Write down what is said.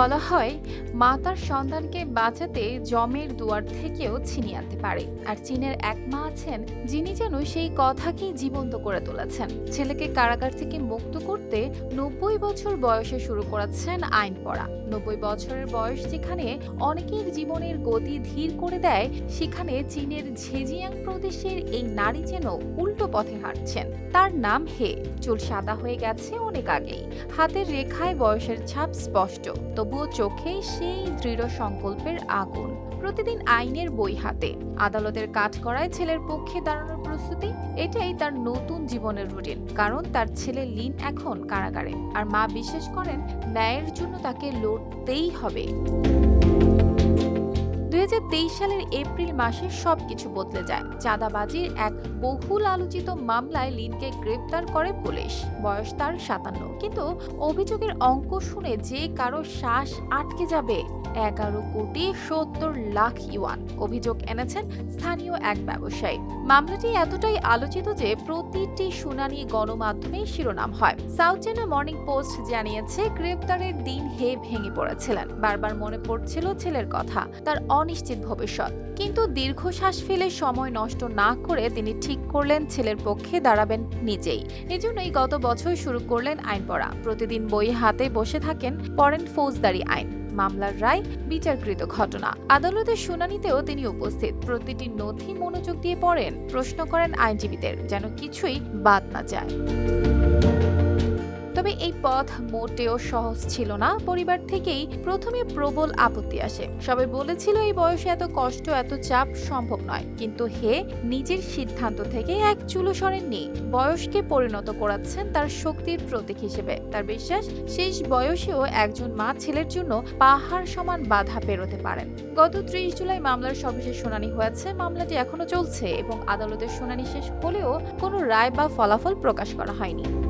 বলা হয় মা তার সন্তানকে বাঁচাতে জমের দুয়ার থেকেও ছিনিয়ে আনতে পারে। আর চীনের এক মা আছেন, যিনি যেন সেই কথাকেই জীবন্ত করে তুলেছেন। ছেলেকে কারাগার থেকে মুক্ত করতে নব্বই বছর বয়সে শুরু করেছেন আইন পড়া। নব্বই বছরের বয়স যেখানে অনেকের জীবনের গতি ধীর করে দেয়, সেখানে চীনের ঝেজিয়াং প্রদেশের এই নারী যেন উল্টো পথে হাঁটছেন। তার নাম হে। চুল সাদা হয়ে গেছে অনেক আগেই। হাতের রেখায় বয়সের ছাপ স্পষ্ট। তবুও চোখে সেই দৃঢ় সংকল্পের আগুন। প্রতিদিন আইনের বই হাতে। আদালতের কাজ করায় ছেলের পক্ষে দাঁড়ানোর প্রস্তুতি, এটাই তার নতুন জীবনের রুটিন, কারণ তার ছেলে লিন এখন কারাগারে। আর মা বিশ্বাস করেন, ন্যায়ের জন্য তাকে লড়তেই হবে। দুই হাজার তেইশ সালের এপ্রিল মাসে সবকিছু বদলে যায়। চাঁদাবাজির এক বহুল আলোচিত মামলায় লিনকে গ্রেপ্তার করে পুলিশ। বয়স তার সাতান্ন। কিন্তু অভিযোগের অঙ্ক শুনে যে কারও শ্বাস আটকে যাবে, এগারো কোটি সত্তর লাখ ইউয়ান, অভিযোগ এনেছেন স্থানীয় এক ব্যবসায়ী। মামলাটি এতটাই আলোচিত যে প্রতিটি শুনানি গণমাধ্যমে শিরোনাম হয়। সাউথ চায়না মর্নিং পোস্ট জানিয়েছে, গ্রেপ্তারের দিন হে ভেঙে পড়েছিলেন। বারবার মনে পড়ছিল ছেলের কথা। তার অনিশ্চিত ভবিষ্যৎ। কিন্তু দীর্ঘশ্বাস ফেলে সময় নষ্ট না করে তিনি ঠিক করলেন, ছেলের পক্ষে দাঁড়াবেন নিজেই। এজন্যই গত বছর শুরু করলেন আইন পড়া প্রতিদিন বই হাতে বসে থাকেন পড়েন ফৌজদারি আইন। মামলার রায়, বিচারকৃত ঘটনা। আদালতের শুনানিতেও তিনি উপস্থিত। প্রতিটি নথি মনোযোগ দিয়ে পড়েন, প্রশ্ন করেন আইনজীবীদের, যেন কিছুই বাদ না যায়। এই পথ মোটেও সহজ ছিল না। পরিবার থেকেই প্রথমে প্রবল আপত্তি আসে। সবাই বলেছিল, এই বয়সে এত কষ্ট, এত চাপ সম্ভব নয়। কিন্তু হে নিজের সিদ্ধান্ত থেকে এক চুলো সরেননি। বয়সকে পরিণত করাচ্ছেন তার শক্তির প্রতীক হিসেবে। তার বিশ্বাস, শেষ বয়সেও একজন মা ছেলের জন্য পাহাড় সমান বাধা পেরোতে পারেন। গত ত্রিশ জুলাই মামলার সর্বশেষ শুনানি হয়েছে। মামলাটি এখনও চলছে এবং আদালতের শুনানি শেষ হলেও কোনো রায় বা ফলাফল প্রকাশ করা হয়নি।